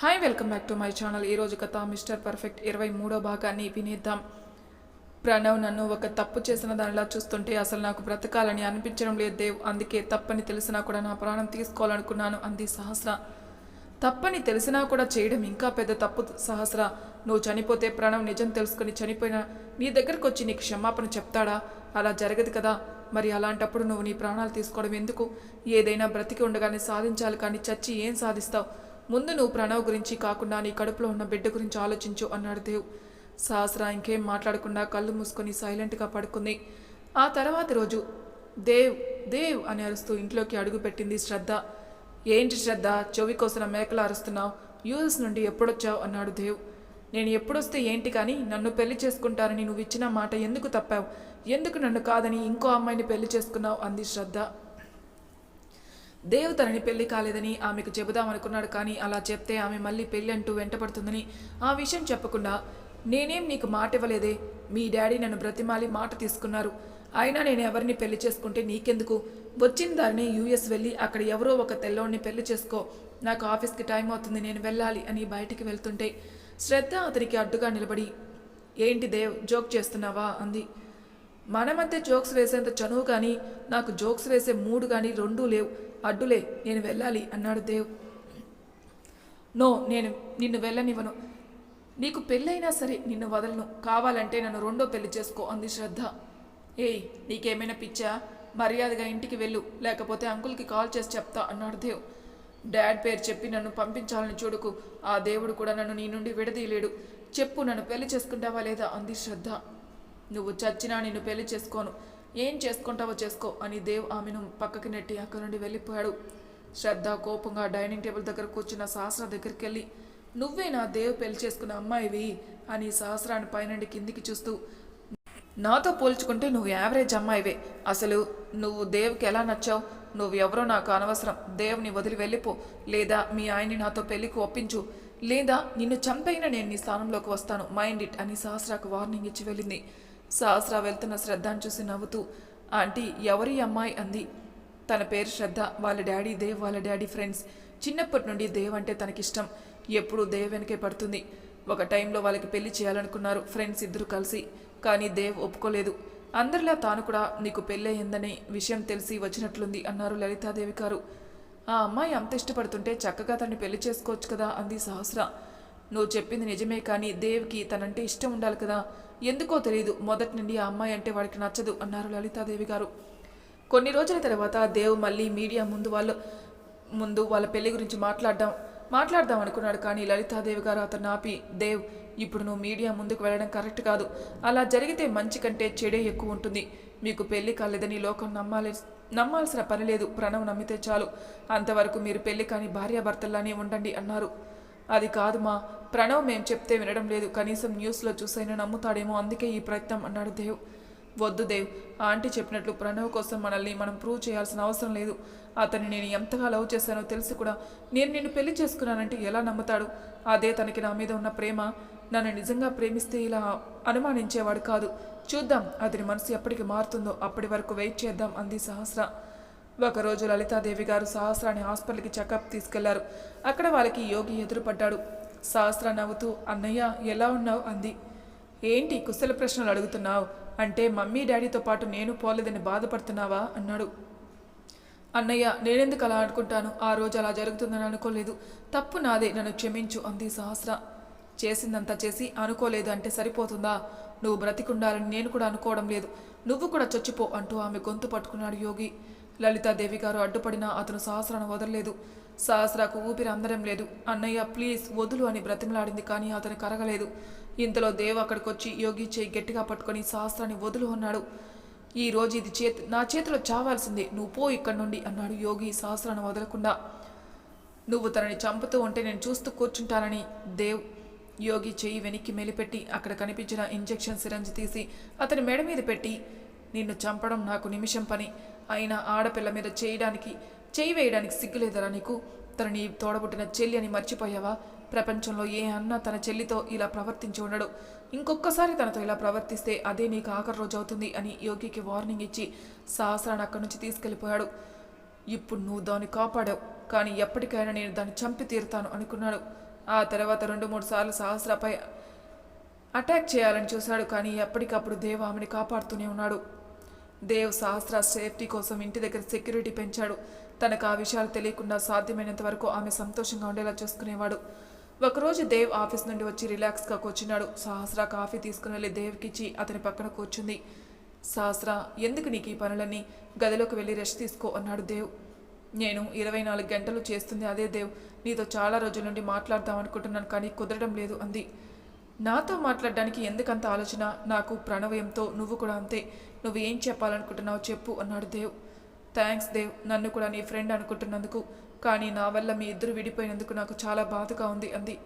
Hi welcome back to my channel ఈరోజు కథ mister perfect ఇరవై మూడో భాగాన్ని వినేద్దాం. ప్రణవ్ నన్ను ఒక తప్పు చేసిన దానిలా చూస్తుంటే అసలు నాకు బ్రతకాలని అనిపించడం లేదు దేవ్. అందుకే తప్పని తెలిసినా కూడా నా ప్రాణం తీసుకోవాలనుకున్నాను అంది సహస్ర. తప్పని తెలిసినా కూడా చేయడం ఇంకా పెద్ద తప్పు సహస్ర. నువ్వు చనిపోతే ప్రణవ్ నిజం తెలుసుకుని చనిపోయినా నీ దగ్గరకు వచ్చి నీకు క్షమాపణ చెప్తాడా? అలా జరగదు కదా. మరి అలాంటప్పుడు నువ్వు నీ ప్రాణాలు తీసుకోవడం ఎందుకు? ఏదైనా బ్రతికి ఉండగానే సాధించాలి కానీ చచ్చి ఏం సాధిస్తావు? ముందు నువ్వు ప్రణవ్ గురించి కాకుండా నీ కడుపులో ఉన్న బిడ్డ గురించి ఆలోచించు అన్నాడు దేవ్. సహస్ర ఇంకేం మాట్లాడకుండా కళ్ళు మూసుకొని సైలెంట్గా పడుకుంది. ఆ తర్వాతి రోజు దేవ్ దేవ్ అని అరుస్తూ ఇంట్లోకి అడుగుపెట్టింది శ్రద్ధ. ఏంటి శ్రద్ధ? చెవి కోసిన మేకలు అరుస్తున్నావు. యూఎస్ నుండి ఎప్పుడొచ్చావు? అన్నాడు దేవ్. నేను ఎప్పుడొస్తే ఏంటి కానీ నన్ను పెళ్ళి చేసుకుంటానని నువ్వు ఇచ్చిన మాట ఎందుకు తప్పావు? ఎందుకు నన్ను కాదని ఇంకో అమ్మాయిని పెళ్ళి చేసుకున్నావు? అంది శ్రద్ధ. దేవ్ తనని పెళ్ళి కాలేదని ఆమెకు చెబుదామనుకున్నాడు కానీ అలా చెప్తే ఆమె మళ్ళీ పెళ్ళి అంటూ వెంటపడుతుందని ఆ విషయం చెప్పకుండా నేనేం నీకు మాట ఇవ్వలేదే మీ డాడీ నన్ను బ్రతిమాలి మాట తీసుకున్నారు. అయినా నేను ఎవరిని పెళ్ళి చేసుకుంటే నీకెందుకు? వచ్చిన దారిని యూఎస్ వెళ్ళి అక్కడ ఎవరో ఒక తెల్లోడిని పెళ్ళి చేసుకో. నాకు ఆఫీస్కి టైం అవుతుంది నేను వెళ్ళాలి అని బయటికి వెళ్తుంటే శ్రద్ధ అతనికి అడ్డుగా నిలబడి ఏంటి దేవ్ జోక్ చేస్తున్నావా? అంది. మన మధ్య జోక్స్ వేసేంత చనువు కానీ నాకు జోక్స్ వేసే మూడు కానీ రెండూ లేవు. అడ్డులే నేను వెళ్ళాలి అన్నాడు దేవ్ నో నేను నిన్ను వెళ్ళనివ్వను. నీకు పెళ్ళైనా సరే నిన్ను వదలను. కావాలంటే నన్ను రెండో పెళ్ళి చేసుకో అంది శ్రద్ధ. ఏయ్ నీకేమైనా పిచ్చా? మర్యాదగా ఇంటికి వెళ్ళు లేకపోతే అంకుల్కి కాల్ చేసి చెప్తా అన్నాడు దేవ్ డాడ్ పేరు చెప్పి నన్ను పంపించాలని చూడుకు. ఆ దేవుడు కూడా నన్ను నీ నుండి విడదీయలేడు. చెప్పు నన్ను పెళ్ళి చేసుకుంటావా లేదా? అంది శ్రద్ధ. నువ్వు చచ్చినా నిన్ను పెళ్ళి చేసుకోను. ఏం చేసుకుంటావో చేసుకో అని దేవ్ ఆమెను పక్కకి నెట్టి అక్కడి నుండి వెళ్ళిపోయాడు. శ్రద్ధ కోపంగా డైనింగ్ టేబుల్ దగ్గర కూర్చున్న సహస్ర దగ్గరికి వెళ్ళి నువ్వే నా దేవ్ పెళ్ళి చేసుకున్న అమ్మాయివి? అని సహస్రాన్ని పైనుండి కిందికి చూస్తూ నాతో పోల్చుకుంటే నువ్వు యావరేజ్ అమ్మాయివే. అసలు నువ్వు దేవ్కి ఎలా నచ్చావు? నువ్వు ఎవరో నాకు అనవసరం. దేవుని వదిలి వెళ్ళిపో. లేదా మీ ఆయన్ని నాతో పెళ్ళికి ఒప్పించు. లేదా నిన్ను చంపైనా నేను నీ స్థానంలోకి వస్తాను. మైండ్ ఇట్ అని సహస్రాకు వార్నింగ్ ఇచ్చి వెళ్ళింది. సహస్ర వెళ్తున్న శ్రద్ధను చూసి నవ్వుతూ ఆంటీ ఎవరి అమ్మాయి అంది? తన పేరు శ్రద్ధ వాళ్ళ డాడీ దేవ్ వాళ్ళ డాడీ ఫ్రెండ్స్. చిన్నప్పటి నుండి దేవ్ అంటే తనకిష్టం. ఎప్పుడూ దేవ్ వెనకే పడుతుంది. ఒక టైంలో వాళ్ళకి పెళ్ళి చేయాలనుకున్నారు ఫ్రెండ్స్ ఇద్దరు కలిసి. కానీ దేవ్ ఒప్పుకోలేదు. అందరిలా తాను కూడా నీకు పెళ్ళయిందనే విషయం తెలిసి వచ్చినట్లుంది అన్నారు లలితాదేవి గారు. ఆ అమ్మాయి అంత ఇష్టపడుతుంటే చక్కగా తనని పెళ్ళి చేసుకోవచ్చు కదా అంది సహస్ర. నువ్వు చెప్పింది నిజమే కానీ దేవ్కి తనంటే ఇష్టం ఉండాలి కదా. ఎందుకో తెలియదు మొదటి నుండి ఆ అమ్మాయి అంటే వాడికి నచ్చదు అన్నారు లలితాదేవి గారు. కొన్ని రోజుల తర్వాత దేవ్ మళ్ళీ మీడియా ముందు వాళ్ళు ముందు వాళ్ళ పెళ్ళి గురించి మాట్లాడడం మాట్లాడదాం అనుకున్నాడు కానీ లలితాదేవి గారు అతను ఆపి దేవ్ ఇప్పుడు నువ్వు మీడియా ముందుకు వెళ్ళడం కరెక్ట్ కాదు. అలా జరిగితే మంచి కంటే చెడే ఎక్కువ ఉంటుంది. మీకు పెళ్ళి కాలేదని లోకం నమ్మాలి నమ్మాల్సిన పని లేదు. ప్రణవ్ నమ్మితే చాలు. అంతవరకు మీరు పెళ్ళి కాని భార్యాభర్తల్లానే ఉండండి అన్నారు. అది కాదు మా ప్రణవ్ మేం చెప్తే వినడం లేదు. కనీసం న్యూస్లో చూసైనా నమ్ముతాడేమో అందుకే ఈ ప్రయత్నం అన్నాడు దేవ్. వద్దు దేవ్. ఆంటీ చెప్పినట్లు ప్రణవ్ కోసం మనల్ని మనం ప్రూవ్ చేయాల్సిన అవసరం లేదు. అతన్ని నేను ఎంతగా లవ్ చేశానో తెలిసి కూడా. నేను నిన్ను పెళ్ళి చేసుకున్నానంటే ఎలా నమ్ముతాడు? అదే తనకి నా మీద ఉన్న ప్రేమ. నన్ను నిజంగా ప్రేమిస్తే ఇలా అనుమానించేవాడు కాదు. చూద్దాం అతని మనసు ఎప్పటికి మారుతుందో అప్పటి వరకు వెయిట్ చేద్దాం అంది సహస్ర. ఒకరోజు లలితాదేవి గారు సహస్రాన్ని హాస్పిటల్కి చెకప్ తీసుకెళ్ళారు. అక్కడ వాళ్ళకి యోగి ఎదురుపడ్డాడు. సహస్ర నవ్వుతూ అన్నయ్య ఎలా ఉన్నావు? అంది. ఏంటి కుశల ప్రశ్నలు అడుగుతున్నావు? అంటే మమ్మీ డాడీతో పాటు నేను పోలేదని బాధపడుతున్నావా? అన్నాడు. అన్నయ్య నేనెందుకు అలా అనుకుంటాను? ఆ రోజు అలా జరుగుతుందని అనుకోలేదు. తప్పు నాదే నన్ను క్షమించు అంది సహస్ర. చేసిందంతా చేసి అనుకోలేదు అంటే సరిపోతుందా? నువ్వు బ్రతికుండాలని నేను కూడా అనుకోవడం లేదు. నువ్వు కూడా చచ్చిపో అంటూ ఆమె గొంతు పట్టుకున్నాడు యోగి. లలితాదేవి గారు అడ్డుపడినా అతను సహస్రను వదలలేదు. సహస్రకు ఊపిరి అందడం లేదు. అన్నయ్య ప్లీజ్ వదులు అని బ్రతిమలాడింది కానీ అతను కరగలేదు. ఇంతలో దేవ్ అక్కడికొచ్చి యోగి చేయి గట్టిగా పట్టుకొని సహస్రాన్ని వదులు అన్నాడు. ఈ రోజు ఇది చేతి నా చేతిలో చావాల్సిందే. నువ్వు పో ఇక్కడి నుండి అన్నాడు యోగి సహస్రాన్ని వదలకుండా. నువ్వు తనని చంపుతూ ఉంటే నేను చూస్తూ కూర్చుంటానని దేవ్ యోగి చేయి వెనక్కి మెలిపెట్టి అక్కడ కనిపించిన ఇంజెక్షన్ సిరంజ్ తీసి అతని మెడ మీద పెట్టి నిన్ను చంపడం నాకు నిమిషం పని. అయినా ఆడపిల్ల మీద చేయడానికి చేయి వేయడానికి సిగ్గులేదరా నీకు? తన నీ తోడబుట్టిన చెల్లి అని మర్చిపోయావా? ప్రపంచంలో ఏ అన్న తన చెల్లితో ఇలా ప్రవర్తించి ఉండడు. ఇంకొకసారి తనతో ఇలా ప్రవర్తిస్తే అదే నీకు ఆఖరి రోజు అవుతుంది అని యోగికి వార్నింగ్ ఇచ్చి సహస్రాన్ని అక్కడి నుంచి తీసుకెళ్ళిపోయాడు. ఇప్పుడు నువ్వు దాన్ని కాపాడావు కానీ ఎప్పటికైనా నేను దాన్ని చంపి తీరుతాను అనుకున్నాడు. ఆ తర్వాత రెండు మూడు సార్లు సహస్రపై అటాక్ చేయాలని చూశాడు కానీ ఎప్పటికప్పుడు దేవ ఆమెని కాపాడుతూనే ఉన్నాడు. దేవ్ సహస్ర సేఫ్టీ కోసం ఇంటి దగ్గర సెక్యూరిటీ పెంచాడు. తనకు ఆ విషయాలు తెలియకుండా సాధ్యమైనంత వరకు ఆమె సంతోషంగా ఉండేలా చూసుకునేవాడు. ఒకరోజు దేవ్ ఆఫీస్ నుండి వచ్చి రిలాక్స్గా కూర్చున్నాడు. సహస్ర కాఫీ తీసుకుని వెళ్ళి దేవ్కిచ్చి అతని పక్కన కూర్చుంది. సహస్ర ఎందుకు నీకు ఈ పనులన్నీ? గదిలోకి వెళ్ళి రెస్ట్ తీసుకో అన్నాడు దేవ్. నేను ఇరవై నాలుగు గంటలు చేస్తుంది అదే దేవ్. నీతో చాలా రోజుల నుండి మాట్లాడదాం అనుకుంటున్నాను కానీ కుదరడం లేదు అంది. నాతో మాట్లాడడానికి ఎందుకంత ఆలోచన? నాకు ప్రణవయంతో నువ్వు కూడా అంతే. నువ్వు ఏం చెప్పాలనుకుంటున్నావు చెప్పు అన్నాడు దేవ్. థ్యాంక్స్ దేవ్ నన్ను కూడా నీ ఫ్రెండ్ అనుకుంటున్నందుకు. కానీ నా వల్ల మీ ఇద్దరు విడిపోయినందుకు నాకు చాలా బాధగా ఉంది అంది.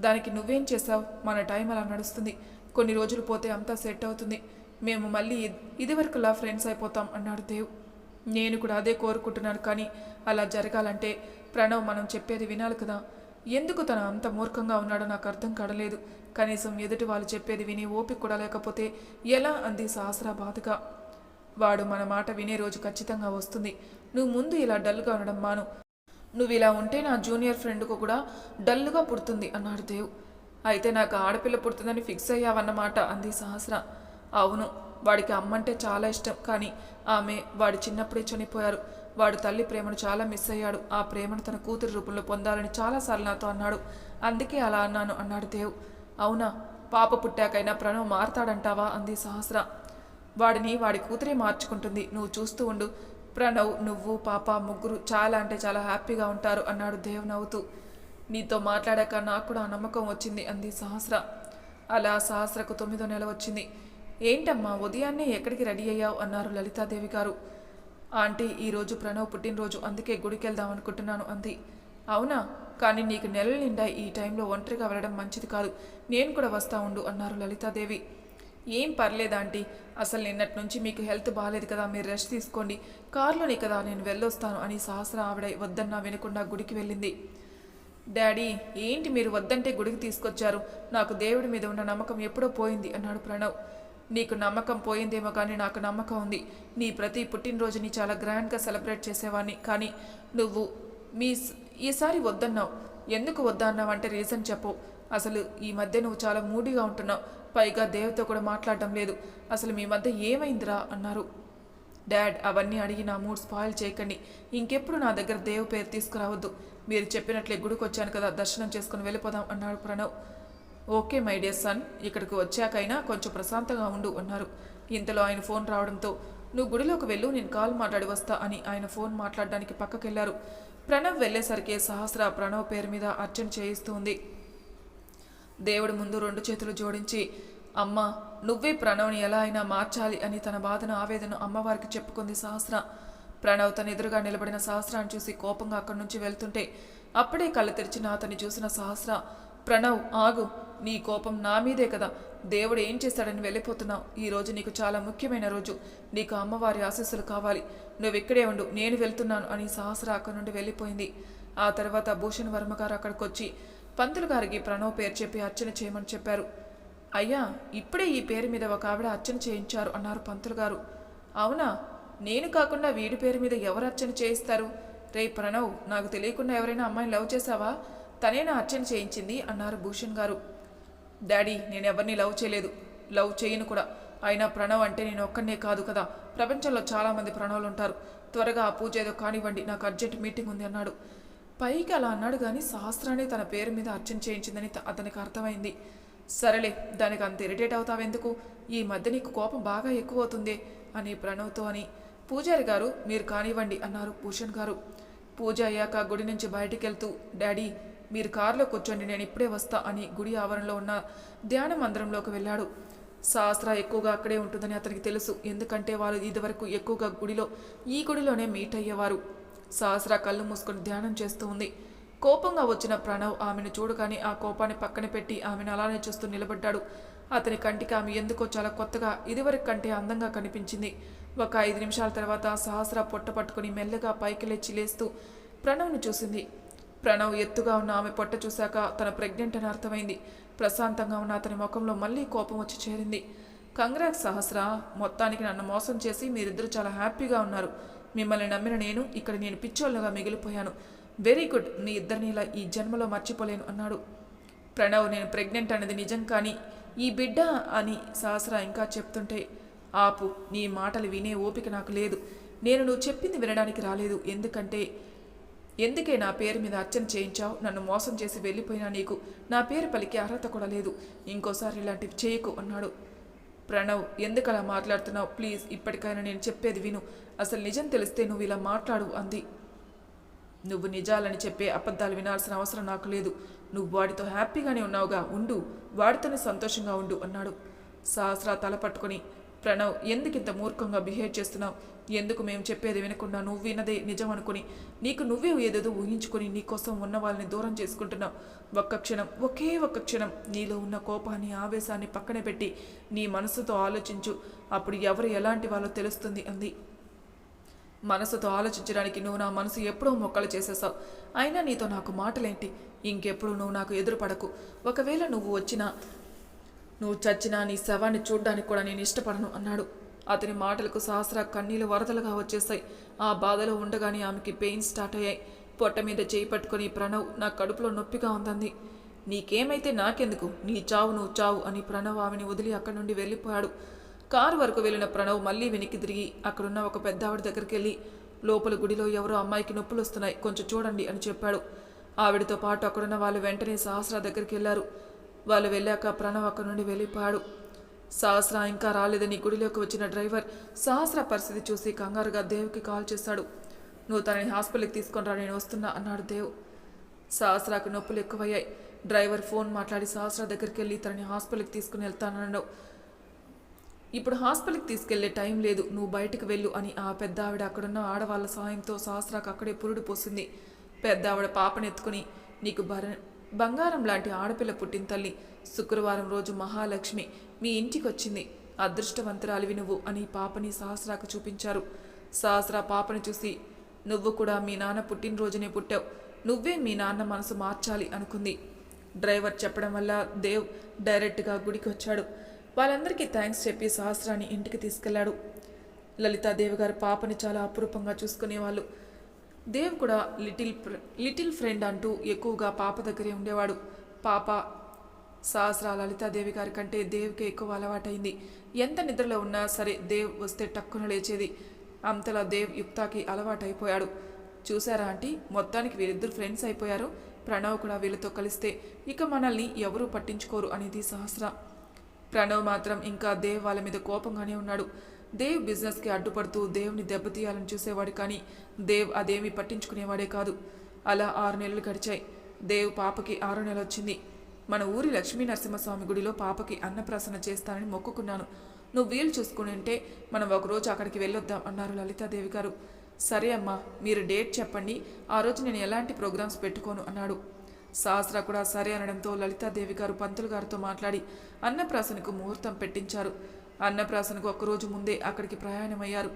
దానికి నువ్వేం చేసావు మన టైం అలా నడుస్తుంది. కొన్ని రోజులు పోతే అంతా సెట్ అవుతుంది. మేము మళ్ళీ ఇదివరకులా ఫ్రెండ్స్ అయిపోతాం అన్నాడు దేవ్. నేను కూడా అదే కోరుకుంటున్నాను కానీ అలా జరగాలంటే ప్రణవ్ మనం చెప్పేది వినాలి కదా. ఎందుకు తన అంత మూర్ఖంగా ఉన్నాడో నాకు అర్థం కాడలేదు. కనీసం ఎదుటి వాళ్ళు చెప్పేది విని ఓపిక కూడా లేకపోతే ఎలా అంది సహస్ర బాధగా. వాడు మన మాట వినే రోజు ఖచ్చితంగా వస్తుంది. నువ్వు ముందు ఇలా డల్గా ఉండడం మాను. నువ్వు ఇలా ఉంటే నా జూనియర్ ఫ్రెండ్కు కూడా డల్గా పుడుతుంది అన్నాడు దేవ్. అయితే నాకు ఆడపిల్ల పుడుతుందని ఫిక్స్ అయ్యావన్నమాట అంది సహస్ర. అవును వాడికి అమ్మంటే చాలా ఇష్టం. కానీ ఆమె వాడి చిన్నప్పుడే చనిపోయారు. వాడు తల్లి ప్రేమను చాలా మిస్ అయ్యాడు. ఆ ప్రేమను తన కూతురి రూపంలో పొందాలని చాలాసార్లు నాతో అన్నాడు. అందుకే అలా అన్నాను అన్నాడు దేవ్. అవునా? పాప పుట్టాకైనా ప్రణవ్ మారతాడంటావా? అంది సహస్ర. వాడిని వాడి కూతురే మార్చుకుంటుంది. నువ్వు చూస్తూ ఉండు. ప్రణవ్ నువ్వు పాప ముగ్గురు చాలా అంటే చాలా హ్యాపీగా ఉంటారు అన్నాడు దేవ్ నవ్వుతూ. నీతో మాట్లాడాక నాకు కూడా నమ్మకం వచ్చింది అంది సహస్ర. అలా సహస్రకు తొమ్మిదో నెల వచ్చింది. ఏంటమ్మా ఉదయాన్నే ఎక్కడికి రెడీ అయ్యావు? అన్నారు లలితాదేవి గారు. ఆంటీ ఈరోజు ప్రణవ్ పుట్టినరోజు అందుకే గుడికి వెళ్దాం అనుకుంటున్నాను అంది. అవునా? కానీ నీకు నెలలు నిండా ఈ టైంలో ఒంటరిగా వెళ్ళడం మంచిది కాదు. నేను కూడా వస్తా ఉండు అన్నారు లలితాదేవి. ఏం పర్లేదు ఆంటీ. అసలు నిన్నటి నుంచి మీకు హెల్త్ బాగాలేదు కదా మీరు రెస్ట్ తీసుకోండి. కారులోనే కదా నేను వెళ్ళొస్తాను అని సహస్ర ఆవిడ వద్దన్నా వినకుండా గుడికి వెళ్ళింది. డాడీ ఏంటి మీరు వద్దంటే గుడికి తీసుకొచ్చారు? నాకు దేవుడి మీద ఉన్న నమ్మకం ఎప్పుడో పోయింది అన్నాడు ప్రణవ్. నీకు నమ్మకం పోయిందేమో కానీ నాకు నమ్మకం ఉంది. నీ ప్రతి పుట్టినరోజుని చాలా గ్రాండ్గా సెలబ్రేట్ చేసేవాడిని కానీ నువ్వు మీ ఈసారి వద్దన్నావు. ఎందుకు వద్దన్నావు అంటే రీజన్ చెప్పు. అసలు ఈ మధ్య నువ్వు చాలా మూడీగా ఉంటున్నావు. పైగా దేవతో కూడా మాట్లాడడం లేదు. అసలు మీ మధ్య ఏమైందిరా? అన్నారు. డాడ్ అవన్నీ అడిగి నా మూడ్ స్పాయిల్ చేయకండి. ఇంకెప్పుడు నా దగ్గర దేవు పేరు తీసుకురావద్దు. మీరు చెప్పినట్లే గుడికి వచ్చాను కదా దర్శనం చేసుకుని వెళ్ళిపోదాం అన్నాడు Pranav. Okay my dear son. ఇక్కడికి వచ్చాకైనా కొంచెం ప్రశాంతంగా ఉండు అన్నారు. ఇంతలో ఆయన ఫోన్ రావడంతో నువ్వు గుడిలోకి వెళ్ళు నేను కాల్ మాట్లాడి వస్తా అని ఆయన ఫోన్ మాట్లాడడానికి పక్కకెళ్ళారు. ప్రణవ్ వెళ్ళేసరికి సహస్ర ప్రణవ్ పేరు మీద అర్చన చేయిస్తుంది. దేవుడు దేవుడి ముందు రెండు చేతులు జోడించి అమ్మ నువ్వే ప్రణవ్ని ఎలా అయినా మార్చాలి అని తన బాధను ఆవేదన అమ్మవారికి చెప్పుకుంది సహస్ర. ప్రణవ్ తన ఎదురుగా నిలబడిన సహస్రాన్ని చూసి కోపంగా అక్కడి నుంచి వెళ్తుంటే అప్పుడే కళ్ళు తెరిచిన అతన్ని చూసిన సహస్ర ప్రణవ్ ఆగు. నీ కోపం నా మీదే కదా. దేవుడు ఏం చేశాడని వెళ్ళిపోతున్నావు. ఈ రోజు నీకు చాలా ముఖ్యమైన రోజు. నీకు అమ్మవారి ఆశీస్సులు కావాలి. నువ్వు ఇక్కడే ఉండు. నేను వెళ్తున్నాను అని సహస్ర అక్కడి నుండి వెళ్ళిపోయింది. ఆ తర్వాత భూషణ్ వర్మ గారు అక్కడికి వచ్చి పంతులు గారికి ప్రణవ్ పేరు చెప్పి అర్చన చేయమని చెప్పారు. అయ్యా ఇప్పుడే ఈ పేరు మీద ఒక ఆవిడ అర్చన చేయించారు అన్నారు పంతులు గారు. అవునా? నేను కాకుండా వీడి పేరు మీద ఎవరు అర్చన చేయిస్తారు? రే ప్రణవ్ నాకు తెలియకుండా ఎవరైనా అమ్మాయిని లవ్ చేశావా? తనేనా అర్చన చేయించింది అన్నారు భూషణ్ గారు. డాడీ నేను ఎవరిని లవ్ చేయలేదు. లవ్ చేయను కూడా. అయినా ప్రణవ్ అంటే నేను ఒక్కనే కాదు కదా. ప్రపంచంలో చాలామంది ప్రణవులు ఉంటారు. త్వరగా ఆ పూజ ఏదో కానివ్వండి నాకు అర్జెంట్ మీటింగ్ ఉంది అన్నాడు. పైకి అలా అన్నాడు కానీ సహస్రాన్ని తన పేరు మీద అర్చన చేయించిందని అతనికి అర్థమైంది. సరేలే దానికి అంత ఇరిటేట్ అవుతావెందుకు ఈ మధ్య నీకు కోపం బాగా ఎక్కువ అవుతుంది అని ప్రణవ్తో అని. పూజారి గారు మీరు కానివ్వండి అన్నారు భూషణ్ గారు. పూజ అయ్యాక గుడి నుంచి బయటికి వెళ్తూ డాడీ మీరు కారులో కూర్చోండి నేను ఇప్పుడే వస్తా అని గుడి ఆవరణలో ఉన్న ధ్యాన మందిరంలోకి వెళ్ళాడు. సహస్ర ఎక్కువగా అక్కడే ఉంటుందని అతనికి తెలుసు. ఎందుకంటే వాళ్ళు ఇదివరకు ఎక్కువగా గుడిలో ఈ గుడిలోనే మీట్ అయ్యేవారు. సహస్ర కళ్ళు మూసుకొని ధ్యానం చేస్తూ ఉంది. కోపంగా వచ్చిన ప్రణవ్ ఆమెను చూడగానే ఆ కోపాన్ని పక్కన పెట్టి ఆమెను అలానే చూస్తూ నిలబడ్డాడు. అతని కంటికి ఆమె ఎందుకో చాలా కొత్తగా ఇదివరకు కంటే అందంగా కనిపించింది. ఒక ఐదు నిమిషాల తర్వాత సహస్ర పొట్ట పట్టుకుని మెల్లగా పైకి లేచి లేస్తూ ప్రణవ్ను చూసింది. ప్రణవ్ ఎత్తుగా ఉన్న ఆమె పొట్ట చూశాక తన ప్రెగ్నెంట్ అని అర్థమైంది. ప్రశాంతంగా ఉన్న అతని ముఖంలో మళ్ళీ కోపం వచ్చి చేరింది. కంగ్రాట్స్ సహస్ర. మొత్తానికి నన్ను మోసం చేసి మీరిద్దరూ చాలా హ్యాపీగా ఉన్నారు. మిమ్మల్ని నమ్మిన నేను ఇక్కడ నేను పిచ్చోళ్ళగా మిగిలిపోయాను. Very good. మీ ఇద్దరిని ఇలా ఈ జన్మలో మర్చిపోలేను అన్నాడు. ప్రణవ్ నేను ప్రెగ్నెంట్ అనేది నిజం కానీ ఈ బిడ్డ అని సహస్ర ఇంకా చెప్తుంటే ఆపు నీ మాటలు వినే ఓపిక నాకు లేదు. నేను నువ్వు చెప్పింది వినడానికి రాలేదు. ఎందుకంటే ఎందుకే నా పేరు మీద అర్చన చేయించావు? నన్ను మోసం చేసి వెళ్ళిపోయినా నీకు. నా పేరు పలికి అర్హత కూడా లేదు. ఇంకోసారి ఇలాంటివి చేయకు అన్నాడు. ప్రణవ్ ఎందుకలా మాట్లాడుతున్నావు? ప్లీజ్ ఇప్పటికైనా నేను చెప్పేది విను. అసలు నిజం తెలిస్తే నువ్వు ఇలా మాట్లాడు అంది. నువ్వు నిజాలని చెప్పే అబద్ధాలు వినాల్సిన అవసరం నాకు లేదు. నువ్వు వాడితో హ్యాపీగానే ఉన్నావుగా ఉండు. వాడితోనే సంతోషంగా ఉండు అన్నాడు. సహస్ర తల పట్టుకొని ప్రణవ్ ఎందుకు ఇంత మూర్ఖంగా బిహేవ్ చేస్తున్నావు? ఎందుకు మేము చెప్పేది వినకుండా నువ్వు వినదే నిజం అనుకుని నీకు నువ్వే ఏదేదో ఊహించుకొని నీకోసం ఉన్న వాళ్ళని దూరం చేసుకుంటున్నావు. ఒక్క క్షణం ఒకే ఒక్క క్షణం నీలో ఉన్న కోపాన్ని ఆవేశాన్ని పక్కన పెట్టి నీ మనసుతో ఆలోచించు. అప్పుడు ఎవరు ఎలాంటి వాళ్ళో తెలుస్తుంది అంది. మనసుతో ఆలోచించడానికి నువ్వు నా మనసు ఎప్పుడో మొక్కలు చేసేసావు అయినా నీతో నాకు మాటలేంటి? ఇంకెప్పుడు నువ్వు నాకు ఎదురుపడకు. ఒకవేళ నువ్వు వచ్చినా నువ్వు చచ్చినా నీ శవాన్ని చూడ్డానికి కూడా నేను ఇష్టపడను అన్నాడు. అతని మాటలకు సహస్ర కన్నీలు వరదలుగా వచ్చేస్తాయి ఆ బాధలో ఉండగానే ఆమెకి పెయిన్ స్టార్ట్ అయ్యాయి. పొట్ట మీద చేయి పట్టుకుని ప్రణవ్ నా కడుపులో నొప్పిగా ఉందంది. నీకేమైతే నాకెందుకు? నీ చావు నువ్వు చావు అని ప్రణవ్ ఆమెని వదిలి అక్కడి నుండి వెళ్ళిపోయాడు. కారు వరకు వెళ్ళిన ప్రణవ్ మళ్ళీ వెనక్కి తిరిగి అక్కడున్న ఒక పెద్ద ఆవిడ దగ్గరికి వెళ్ళి లోపల గుడిలో ఎవరో అమ్మాయికి నొప్పులు వస్తున్నాయి కొంచెం చూడండి అని చెప్పాడు. ఆవిడతో పాటు అక్కడున్న వాళ్ళు వెంటనే సహస్ర దగ్గరికి వెళ్ళారు. వాళ్ళు వెళ్ళాక ప్రణవ్ అక్కడి నుండి వెళ్ళిపోయాడు. సహస్ర ఇంకా రాలేదని గుడిలోకి వచ్చిన డ్రైవర్ సహస్ర పరిస్థితి చూసి కంగారుగా దేవుకి కాల్ చేశాడు. నువ్వు తనని హాస్పిటల్కి తీసుకొని రా నేను వస్తున్నా అన్నాడు దేవ్. సహస్రాకు నొప్పులు ఎక్కువయ్యాయి. డ్రైవర్ ఫోన్ మాట్లాడి సహస్ర దగ్గరికి వెళ్ళి తనని హాస్పిటల్కి తీసుకుని వెళ్తానన్నాడు. ఇప్పుడు హాస్పిటల్కి తీసుకెళ్ళే టైం లేదు నువ్వు బయటకు వెళ్ళు అని ఆ పెద్ద ఆవిడ అక్కడున్న ఆడవాళ్ళ సాయంతో సహస్రాకు అక్కడే పురుడు పోసింది. పెద్ద ఆవిడ పాపను ఎత్తుకుని నీకు భర బంగారం లాంటి ఆడపిల్ల పుట్టిన తల్లి శుక్రవారం రోజు మహాలక్ష్మి మీ ఇంటికొచ్చింది. అదృష్టవంతురాలివి నువ్వు అని పాపని సహస్రాకు చూపించారు. సహస్రా పాపని చూసి నువ్వు కూడా మీ నాన్న పుట్టినరోజునే పుట్టావు. నువ్వే మీ నాన్న మనసు మార్చాలి అనుకుంది. డ్రైవర్ చెప్పడం వల్ల దేవ్ డైరెక్ట్గా గుడికి వచ్చాడు వాళ్ళందరికీ థ్యాంక్స్ చెప్పి సహస్రాన్ని ఇంటికి తీసుకెళ్ళాడు. లలితాదేవి గారు పాపని చాలా అపురూపంగా చూసుకునేవాళ్ళు. దేవ్ కూడా లిటిల్ లిటిల్ ఫ్రెండ్ అంటూ ఎక్కువగా పాప దగ్గరే ఉండేవాడు. పాప సహస్ర లలితాదేవి గారి కంటే దేవ్కి ఎక్కువ అలవాటైంది. ఎంత నిద్రలో ఉన్నా సరే దేవ్ వస్తే టక్కున లేచేది. అంతలా దేవ్ యుక్తాకి అలవాటైపోయాడు. చూసారా ఆంటీ? మొత్తానికి వీరిద్దరు ఫ్రెండ్స్ అయిపోయారు. ప్రణవ్ కూడా వీళ్ళతో కలిస్తే ఇక మనల్ని ఎవరూ పట్టించుకోరు అనేది సహస్ర. ప్రణవ్ మాత్రం ఇంకా దేవ్ వాళ్ళ మీద కోపంగానే ఉన్నాడు. దేవ్ బిజినెస్కి అడ్డుపడుతూ దేవుని దెబ్బతీయాలని చూసేవాడు కానీ దేవ్ అదేమీ పట్టించుకునేవాడే కాదు. అలా ఆరు నెలలు గడిచాయి. దేవ్ పాపకి ఆరో నెల వచ్చింది. మన ఊరి లక్ష్మీ నరసింహస్వామి గుడిలో పాపకి అన్నప్రాసన చేస్తానని మొక్కుకున్నాను. నువ్వు వీలు చూసుకుని ఉంటే మనం ఒకరోజు అక్కడికి వెళ్ళొద్దాం అన్నారు లలితాదేవి గారు. సరే అమ్మా మీరు డేట్ చెప్పండి. ఆ రోజు నేను ఎలాంటి ప్రోగ్రామ్స్ పెట్టుకోను అన్నాడు. సహస్ర కూడా సరే అనడంతో లలితాదేవి గారు పంతులు గారితో మాట్లాడి అన్నప్రాసనకు ముహూర్తం పెట్టించారు. అన్నప్రాసనకు ఒక్కరోజు ముందే అక్కడికి ప్రయాణమయ్యారు.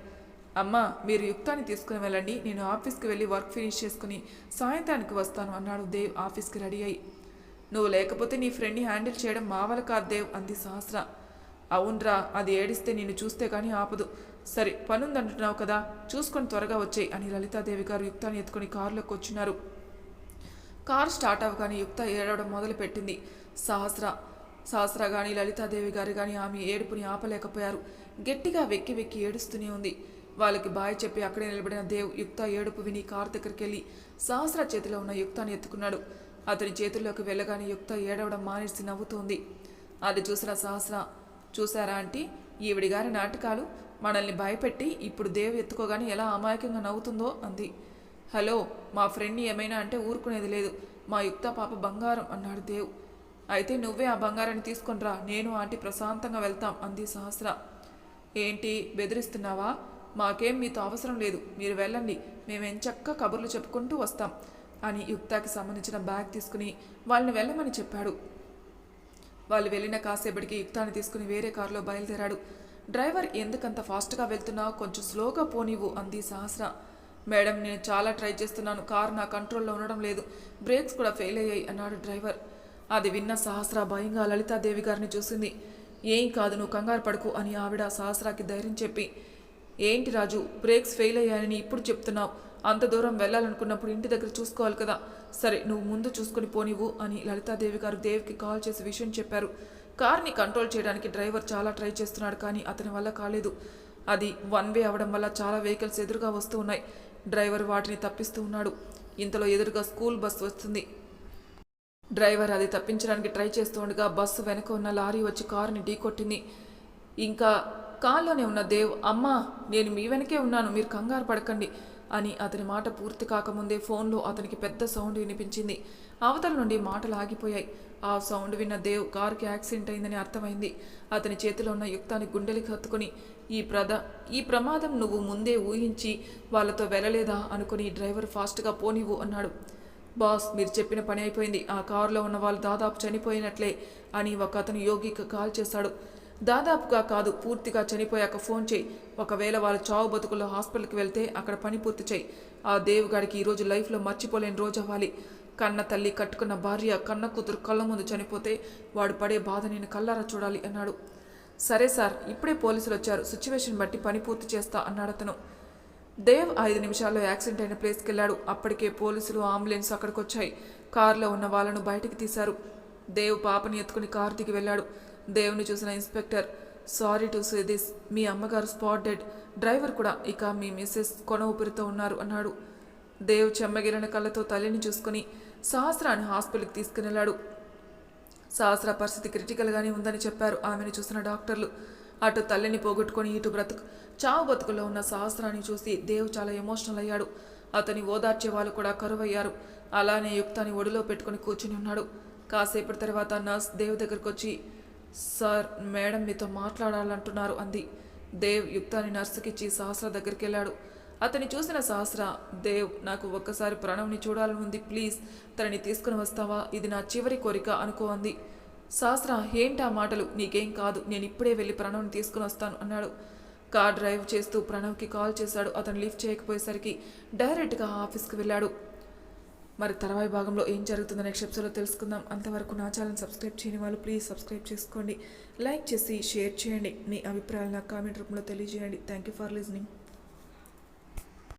అమ్మా మీరు యుక్తాన్ని తీసుకుని వెళ్ళండి. నేను ఆఫీస్కి వెళ్ళి వర్క్ ఫినిష్ చేసుకుని సాయంత్రానికి వస్తాను అన్నాడు దేవ్ ఆఫీస్కి రెడీ అయ్యి నువ్వు లేకపోతే నీ ఫ్రెండ్ని హ్యాండిల్ చేయడం మా వల్ల కాదు దేవ్ అంది సహస్ర. అవునరా అది ఏడిస్తే నేను చూస్తే కానీ ఆపదు. సరే పనుందంటున్నావు కదా చూసుకొని త్వరగా వచ్చాయి అని లలితాదేవి గారు యుక్తాన్ని ఎత్తుకొని కారులోకి వచ్చినారు. కారు స్టార్ట్ అవ్వగానే యుక్త ఏడవడం మొదలుపెట్టింది. సహస్ర సహస్ర కానీ లలితాదేవి గారు కానీ ఆమె ఏడుపుని ఆపలేకపోయారు. గట్టిగా వెక్కి వెక్కి ఏడుస్తూనే ఉంది. వాళ్ళకి బాయ్ చెప్పి అక్కడే నిలబడిన దేవ్ యుక్త ఏడుపు విని కారు దగ్గరికి వెళ్ళి సహస్ర చేతిలో ఉన్న యుక్తాన్ని ఎత్తుకున్నాడు. అతని చేతుల్లోకి వెళ్ళగానే యుక్త ఏడవడం మానేసి నవ్వుతోంది. అది చూసిన సహస్ర చూసారా ఆంటీ? ఈవిడి గారి నాటకాలు. మనల్ని భయపెట్టి ఇప్పుడు దేవ్ ఎత్తుకోగానే ఎలా అమాయకంగా నవ్వుతుందో అంది. హలో మా ఫ్రెండ్ని ఏమైనా అంటే ఊరుకునేది లేదు. మా యుక్త పాప బంగారం అన్నాడు దేవ్. అయితే నువ్వే ఆ బంగారాన్ని తీసుకొనిరా నేను ఆంటీ ప్రశాంతంగా వెళ్తాం అంది సహస్ర. ఏంటి బెదిరిస్తున్నావా? మాకేం మీతో అవసరం లేదు. మీరు వెళ్ళండి. మేమెంచక్క కబుర్లు చెప్పుకుంటూ వస్తాం అని యుక్తాకి సంబంధించిన బ్యాగ్ తీసుకుని వాళ్ళని వెళ్ళమని చెప్పాడు. వాళ్ళు వెళ్ళిన కాసేపటికి యుక్తాన్ని తీసుకుని వేరే కారులో బయలుదేరాడు. డ్రైవర్ ఎందుకంత ఫాస్ట్గా వెళ్తున్నావు? కొంచెం స్లోగా పోనివ్వు అంది సహస్ర. మేడం నేను చాలా ట్రై చేస్తున్నాను. కారు నా కంట్రోల్లో ఉండడం లేదు. బ్రేక్స్ కూడా ఫెయిల్ అయ్యాయి అన్నాడు డ్రైవర్. అది విన్న సహస్ర భయంగా లలితాదేవి గారిని చూసింది. ఏం కాదు నువ్వు కంగారు పడకు అని ఆవిడ సహస్రాకి ధైర్యం చెప్పి ఏంటి రాజు బ్రేక్స్ ఫెయిల్ అయ్యాయని ఇప్పుడు చెప్తున్నావు. అంత దూరం వెళ్ళాలనుకున్నప్పుడు ఇంటి దగ్గర చూసుకోవాలి కదా. సరే నువ్వు ముందు చూసుకుని పోనివ్వు అని లలితాదేవి గారు దేవికి కాల్ చేసి విషయం చెప్పారు. కార్ని కంట్రోల్ చేయడానికి డ్రైవర్ చాలా ట్రై చేస్తున్నాడు కానీ అతని వల్ల కాలేదు. అది వన్ వే అవడం వల్ల చాలా వెహికల్స్ ఎదురుగా వస్తూ ఉన్నాయి. డ్రైవర్ వాటిని తప్పిస్తూ ఉన్నాడు. ఇంతలో ఎదురుగా స్కూల్ బస్ వస్తుంది. డ్రైవర్ అది తప్పించడానికి ట్రై చేస్తుండగా బస్సు వెనక ఉన్న లారీ వచ్చి కారుని ఢీకొట్టింది ఇంకా కాల్లోనే ఉన్న దేవ్ అమ్మా నేను మీ వెనకే ఉన్నాను మీరు కంగారు పడకండి అని అతని మాట పూర్తి కాకముందే ఫోన్లో అతనికి పెద్ద సౌండ్ వినిపించింది. అవతల నుండి మాటలు ఆగిపోయాయి. ఆ సౌండ్ విన్న దేవ్ కారుకి యాక్సిడెంట్ అయిందని అర్థమైంది. అతని చేతిలో ఉన్న యుక్తాన్ని గుండెలకి హత్తుకుని ఈ ప్రద ఈ ప్రమాదం నువ్వు ముందే ఊహించి వాళ్ళతో వెళ్ళలేదా అనుకుని డ్రైవర్ ఫాస్ట్గా పోనివ్వు అన్నాడు. బాస్ మీరు చెప్పిన పని అయిపోయింది. ఆ కారులో ఉన్న వాళ్ళు దాదాపు చనిపోయినట్లే అని ఒక అతను యోగికి కాల్ చేశాడు. దాదాపుగా కాదు పూర్తిగా చనిపోయాక ఫోన్ చేయి. ఒకవేళ వాళ్ళు చావు బతుకుల్లో హాస్పిటల్కి వెళ్తే అక్కడ పని పూర్తి చేయి. ఆ దేవుగాడికి ఈరోజు లైఫ్లో మర్చిపోలేని రోజు అవ్వాలి. కన్న తల్లి కట్టుకున్న భార్య కన్న కూతురు కళ్ళ ముందు చనిపోతే వాడు పడే బాధ నేను కల్లారా చూడాలి అన్నాడు. సరే సార్ ఇప్పుడే పోలీసులు వచ్చారు. సిచ్యువేషన్ బట్టి పని పూర్తి చేస్తా అన్నాడు అతను. దేవ్ ఐదు నిమిషాల్లో యాక్సిడెంట్ అయిన ప్లేస్కి వెళ్ళాడు అప్పటికే పోలీసులు అంబులెన్స్ అక్కడికి వచ్చాయి కారులో ఉన్న వాళ్ళను బయటికి తీశారు. దేవ్ పాపని ఎత్తుకుని కారు దిగి వెళ్ళాడు. దేవుని చూసిన inspector sorry to say this మీ అమ్మగారు స్పాట్ డెడ్ డ్రైవర్ కూడా ఇక మీ మిస్సెస్ కొన ఊపిరితో ఉన్నారు అన్నాడు. దేవ్ చెమ్మగిలిన కళ్ళతో తల్లిని చూసుకుని సహస్రాన్ని హాస్పిటల్కి తీసుకుని వెళ్ళాడు. సహస్ర పరిస్థితి క్రిటికల్గానే ఉందని చెప్పారు ఆమెను చూసిన డాక్టర్లు. అటు తల్లిని పోగొట్టుకొని ఇటు బ్రతుకు చావు బతుకులో ఉన్న సహస్రాన్ని చూసి దేవ్ చాలా ఎమోషనల్ అయ్యాడు. అతని ఓదార్చే వాళ్ళు కూడా కరువయ్యారు. అలానే యుక్తాన్ని ఒడిలో పెట్టుకొని కూర్చుని ఉన్నాడు. కాసేపటి తర్వాత నర్స్ దేవ్ దగ్గరకు వచ్చి సార్ మేడం మీతో మాట్లాడాలంటున్నారు అంది. దేవ్ యుక్తాన్ని నర్సుకిచ్చి సహస్ర దగ్గరికి వెళ్ళాడు. అతని చూసిన సహస్ర దేవ్ నాకు ఒక్కసారి ప్రణవ్ని చూడాలని ఉంది. ప్లీజ్ తనని తీసుకుని వస్తావా? ఇది నా చివరి కోరిక అనుకో అంది. శాస్త్ర ఏంటా మాటలు? నీకేం కాదు. నేను ఇప్పుడే వెళ్ళి ప్రణవ్ని తీసుకుని వస్తాను అన్నాడు. కార్ డ్రైవ్ చేస్తూ ప్రణవ్కి కాల్ చేశాడు. అతను లిఫ్ట్ చేయకపోయేసరికి డైరెక్ట్గా ఆఫీస్కి వెళ్ళాడు. మరి తర్వాయి భాగంలో ఏం జరుగుతుందో నెక్స్ట్ ఎపిసోడ్లో తెలుసుకుందాం. అంతవరకు నా ఛానల్ సబ్స్క్రైబ్ చేయని వాళ్ళు ప్లీజ్ సబ్స్క్రైబ్ చేసుకోండి. లైక్ చేసి షేర్ చేయండి. మీ అభిప్రాయాలు నా కామెంట్ రూపంలో తెలియజేయండి. Thank you for listening.